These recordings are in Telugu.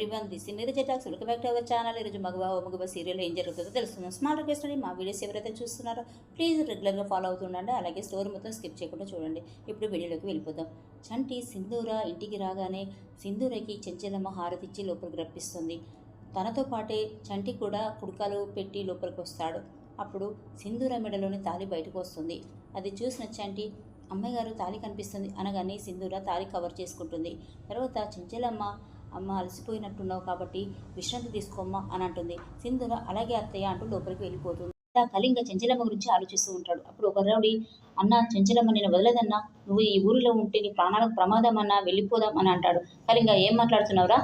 ఎవ్రీవన్ దిస్ మీరు జటాక్స్ welcome back to our channel. ఈరోజు మగవా ఓ మగవ సీరియల్ ఏం జరుగుతుందో తెలుస్తుంది. స్మాల్ రిక్వెస్ట్ అండి మా వీడియోస్ ఎవరైతే చూస్తున్నారో ప్లీజ్ రెగ్యులర్గా ఫాలో అవుతుండండి. అలాగే స్టోరీ మొత్తం స్కిప్ చేయకుండా చూడండి. ఇప్పుడు వీడియోలోకి వెళ్ళిపోదాం. చంటి సింధూర ఇంటికి రాగానే సింధూరకి చెంచలమ్మ హారతిచ్చి లోపలికి రప్పిస్తుంది. తనతో పాటే చంటి కూడా కుడకాలు పెట్టి లోపలికి వస్తాడు. అప్పుడు సింధూర మెడలోని తాలి బయటకు వస్తుంది. అది చూసిన చంటి అమ్మగారు తాలి కనిపిస్తుంది అనగానే సింధూర తాలి కవర్ చేసుకుంటుంది. తర్వాత చెంచలమ్మ అమ్మ అలసిపోయినట్టున్నావు కాబట్టి విశ్రాంతి తీసుకోమ్మా అని అంటుంది. సింధుర అలాగే అత్తయ్య అంటూ లోపలికి వెళ్ళిపోతుంది. ఇలా కళింగ చెంచలమ్మ గురించి ఆలోచిస్తూ ఉంటాడు. అప్పుడు ఒక రౌడీ అన్న చెంచలమ్మ నేను వదలదన్నా. నువ్వు ఈ ఊరిలో ఉంటే నీ ప్రాణాలకు ప్రమాదం అన్నా వెళ్ళిపోదాం అని అంటాడు. కళింగ ఏం మాట్లాడుతున్నావురా?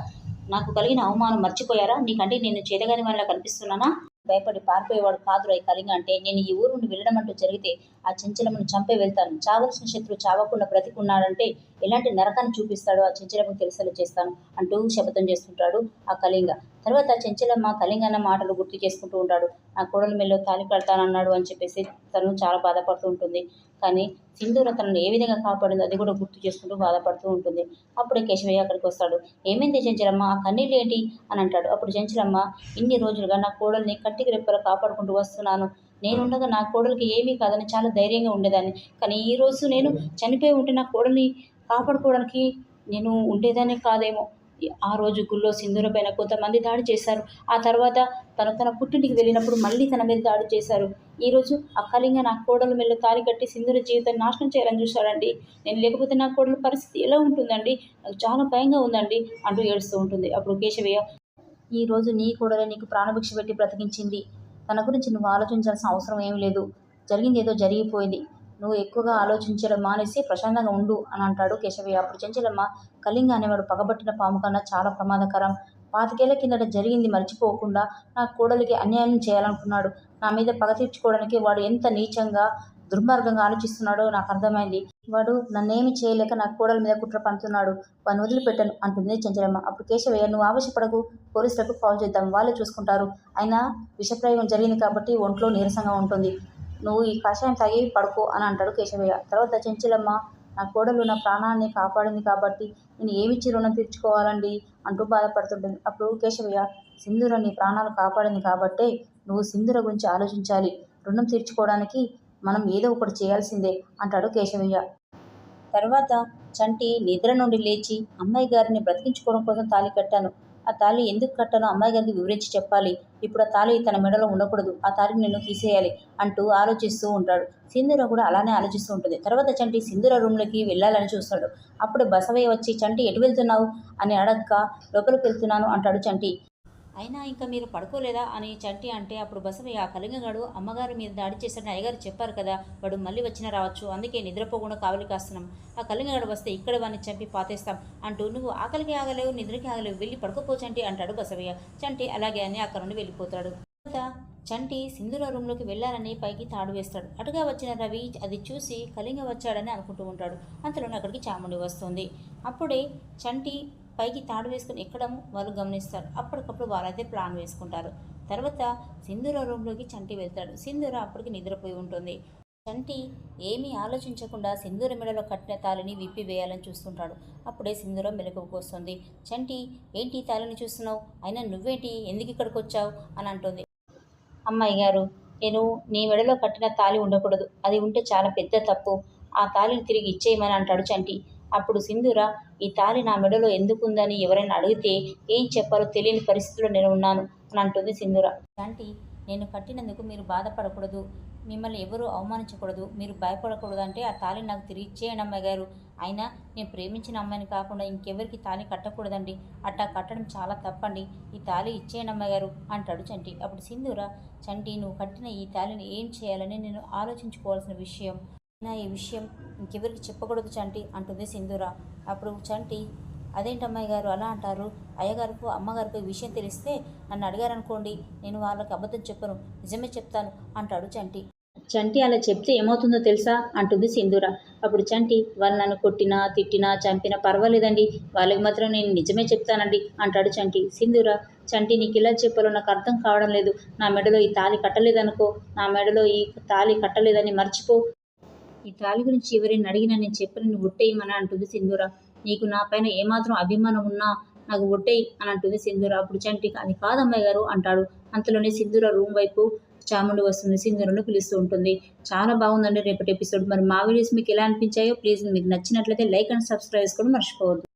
నాకు కలిగిన అవమానం మర్చిపోయారా? నీకంటే నేను చేతగాని వాళ్ళ కనిపిస్తున్నానా? భయపడి పారిపోయేవాడు కాదురా ఈ కళింగ అంటే నేను ఈ ఊరు నుండి వెళ్ళడం అంటూ జరిగితే ఆ చెంచలమ్మను చంపే వెళ్తాను. చావలసిన శత్రువు చావకుండా బ్రతికున్నాడంటే ఎలాంటి నరకాన్ని చూపిస్తాడో ఆ చెంచలమ్మకు తెలిసేలా చేస్తాను అంటూ శపథం చేస్తుంటాడు ఆ కళింగ. తర్వాత చెంచలమ్మ కళింగన్న మాటలు గుర్తు చేసుకుంటూ ఉంటాడు. నా కోడల మెల్లో తాలి కడతానన్నాడు అని చెప్పేసి తను చాలా బాధపడుతూ ఉంటుంది. కానీ సింధూర తనను ఏ విధంగా కాపాడిందో అది కూడా గుర్తు చేసుకుంటూ బాధపడుతూ ఉంటుంది. అప్పుడే కేశవయ్య అక్కడికి వస్తాడు. ఏమైంది చెంచలమ్మ? ఆ కన్నీళ్ళు ఏంటి? అని అంటాడు. అప్పుడు చెంచలమ్మ ఇన్ని రోజులుగా నా కోడల్ని కట్టికి రెప్పలు కాపాడుకుంటూ వస్తున్నాను. నేనుండగా నా కోడలికి ఏమీ కాదని చాలా ధైర్యంగా ఉండేదాన్ని. కానీ ఈరోజు నేను చనిపోయి ఉంటే నా కోడల్ని కాపాడుకోవడానికి నేను ఉండేదాన్ని కాదేమో. ఆ రోజు గుళ్ళో సింధూర పైన కొంతమంది దాడి చేశారు. ఆ తర్వాత తను తన పుట్టింటికి వెళ్ళినప్పుడు మళ్ళీ తన మీద దాడి చేశారు. ఈరోజు అక్కలింగ నా కోడలు మెల్ల తాలి కట్టి సింధూర జీవితాన్ని నాశనం చేయాలని చూశాడండి. నేను లేకపోతే నా కోడల పరిస్థితి ఎలా ఉంటుందండి? నాకు చాలా భయంగా ఉందండి అంటూ ఏడుస్తూ ఉంటుంది. అప్పుడు కేశవయ్య ఈ రోజు నీ కోడలే నీకు ప్రాణభిక్ష పెట్టి బ్రతికించింది. తన గురించి నువ్వు ఆలోచించాల్సిన అవసరం ఏమీ లేదు. జరిగింది ఏదో జరిగిపోయింది. నువ్వు ఎక్కువగా ఆలోచించడం మానేసి ప్రశాంతంగా ఉండు అని అంటాడు కేశవయ్య అప్పుడు చెంచలమ్మ కళింగ అనేవాడు పగబట్టిన పాము కన్నా చాలా ప్రమాదకరం. పాతికేళ్ళ కిందట జరిగింది మర్చిపోకుండా నా కోడలికి అన్యాయం చేయాలనుకున్నాడు. నా మీద పగ తీర్చుకోవడానికి వాడు ఎంత నీచంగా దుర్మార్గంగా ఆలోచిస్తున్నాడో నాకు అర్థమైంది. వాడు నన్నేమి చేయలేక నా కోడల మీద కుట్ర పంతున్నాడు వాడిని వదిలిపెట్టను అంటుంది చెంచలమ్మ. అప్పుడు కేశవయ్య నువ్వు ఆవేశపడకు. పోలీసులకు కాల్ చేద్దాం. వాళ్ళే చూసుకుంటారు. అయినా విషప్రయోగం జరిగింది కాబట్టి ఒంట్లో నీరసంగా ఉంటుంది. నువ్వు ఈ కషాయం తాగి పడుకో అని అంటాడు కేశవయ్య. తర్వాత చెంచలమ్మ నా కోడలు నా ప్రాణాన్ని కాపాడింది కాబట్టి నేను ఏమిచ్చి రుణం తీర్చుకోవాలండి? అంటూ బాధపడుతుంటుంది. అప్పుడు కేశవయ్య సింధుర నీ ప్రాణాలు కాపాడింది కాబట్టే నువ్వు సింధుర గురించి ఆలోచించాలి. రుణం తీర్చుకోవడానికి మనం ఏదో ఒకటి చేయాల్సిందే అంటాడు కేశవయ్య. తర్వాత చంటి నిద్ర నుండి లేచి అమ్మాయి గారిని బ్రతికించుకోవడం కోసం తాళి కట్టాను. ఆ తాళి ఎందుకు కట్టానో అమ్మాయి గారికి వివరించి చెప్పాలి. ఇప్పుడు ఆ తాళి తన మెడలో ఉండకూడదు. ఆ తాళిని నేను తీసేయాలి అంటూ ఆలోచిస్తూ ఉంటాడు. సింధూర కూడా అలానే ఆలోచిస్తూ ఉంటుంది. తర్వాత చంటి సింధూర రూమ్లోకి వెళ్ళాలని చూస్తాడు. అప్పుడు బసవయ్య వచ్చి చంటి ఎటు వెళ్తున్నావు? అని అడక్క లోపలికి వెళ్తున్నాను అంటాడు చంటి. అయినా ఇంకా మీరు పడుకోలేదా? అని చంటి అంటే అప్పుడు బసవయ్య ఆ కలింగగాడు అమ్మగారి మీద దాడి చేశాడని అయ్యగారు చెప్పారు కదా వాడు మళ్ళీ వచ్చినా రావచ్చు అందుకే నిద్రపోకుండా కావలి కాస్తున్నాం. ఆ కలింగగాడు వస్తే ఇక్కడ వాడిని చంపి పాతేస్తాం అంటూ నువ్వు ఆకలికి ఆగలేవు నిద్రకి ఆగలేవు వెళ్ళి పడుకోపోచండి అంటాడు బసవయ్య. చంటి అలాగే అని అక్కడ నుండి వెళ్ళిపోతాడు. తర్వాత చంటి సింధుల రూమ్లోకి వెళ్ళాలని పైకి తాడు వేస్తాడు. అటుగా వచ్చిన రవి అది చూసి కలింగ వచ్చాడని అనుకుంటూ ఉంటాడు. అంతలోనే అక్కడికి చాముండి వస్తుంది. అప్పుడే చంటి పైకి తాడు వేసుకుని ఎక్కడం వాళ్ళు గమనిస్తారు. అప్పటికప్పుడు వాళ్ళైతే ప్లాన్ వేసుకుంటారు. తర్వాత సింధూర రూమ్లోకి చంటి వెళ్తాడు. సింధూర అప్పటికి నిద్రపోయి ఉంటుంది. చంటి ఏమీ ఆలోచించకుండా సింధూర మెడలో కట్టిన తాళిని విప్పి వేయాలని చూస్తుంటాడు. అప్పుడే సింధూరం మెలకువకు వస్తుంది. చంటి ఏంటి తాళిని చూస్తున్నావు? అయినా నువ్వేంటి? ఎందుకు ఇక్కడికి వచ్చావు? అని అంటుంది. అమ్మాయి గారు నేను నీ మెడలో కట్టిన తాళి ఉండకూడదు. అది ఉంటే చాలా పెద్ద తప్పు. ఆ తాళిని తిరిగి ఇచ్చేయమని అంటాడు చంటి. అప్పుడు సింధూర ఈ తాళి నా మెడలో ఎందుకుందని ఎవరైనా అడిగితే ఏం చెప్పాలో తెలియని పరిస్థితిలో నేను ఉన్నాను అని అంటుంది సింధూర. చంటి నేను కట్టినందుకు మీరు బాధపడకూడదు. మిమ్మల్ని ఎవరూ అవమానించకూడదు. మీరు భయపడకూడదు అంటే ఆ తాళి నాకు తిరిగి ఇచ్చేయండి అమ్మాయి గారు. అయినా నేను ప్రేమించిన అమ్మాయిని కాకుండా ఇంకెవరికి తాళి కట్టకూడదండి. అట్టా కట్టడం చాలా తప్పండి. ఈ తాళి ఇచ్చేయండి అమ్మాయి గారు అంటాడు చంటి. అప్పుడు సింధూర చంటి నువ్వు కట్టిన ఈ తాళిని ఏం చేయాలని నేను ఆలోచించుకోవాల్సిన విషయం. నా ఈ విషయం ఇంకెవరికి చెప్పకూడదు చంటి అంటుంది సింధూర. అప్పుడు చంటి అదేంటమ్మాయి గారు అలా అంటారు? అయ్యగారికి అమ్మగారికి ఈ విషయం తెలిస్తే నన్ను అడిగారనుకోండి. నేను వాళ్ళకి అబద్ధం చెప్పను. నిజమే చెప్తాను అంటాడు చంటి. చంటి అలా చెప్తే ఏమవుతుందో తెలుసా? అంటుంది సింధూర. అప్పుడు చంటి వాళ్ళు నన్ను కొట్టినా తిట్టినా చంపినా పర్వాలేదండి. వాళ్ళకి మాత్రం నేను నిజమే చెప్తానండి అంటాడు చంటి. సింధూర చంటి నీకు ఇలా చెప్పాలో నాకు అర్థం కావడం లేదు. నా మెడలో ఈ తాళి కట్టలేదనుకో. నా మెడలో ఈ తాళి కట్టలేదని మర్చిపో. ఈ తాళి గురించి ఎవరైనా అడిగినా నేను చెప్పని నువ్వు ఒట్టేయమని అంటుంది సింధూర. నీకు నా పైన ఏమాత్రం అభిమానం ఉన్నా నాకు ఒట్టేయి అని అంటుంది సింధూర. అప్పుడు చంటి అది కాదమ్మాయి గారు అంటాడు. అంతలోనే సింధూర రూమ్ వైపు చాముండి వస్తుంది. సింధూరను పిలుస్తూ ఉంటుంది. చాలా బాగుందండి రేపటి ఎపిసోడ్. మరి మా వీడియోస్ మీకు ఎలా అనిపించాయో ప్లీజ్ మీకు నచ్చినట్లయితే లైక్ అండ్ సబ్స్క్రైబ్ చేసుకోవడం మర్చిపోవద్దు.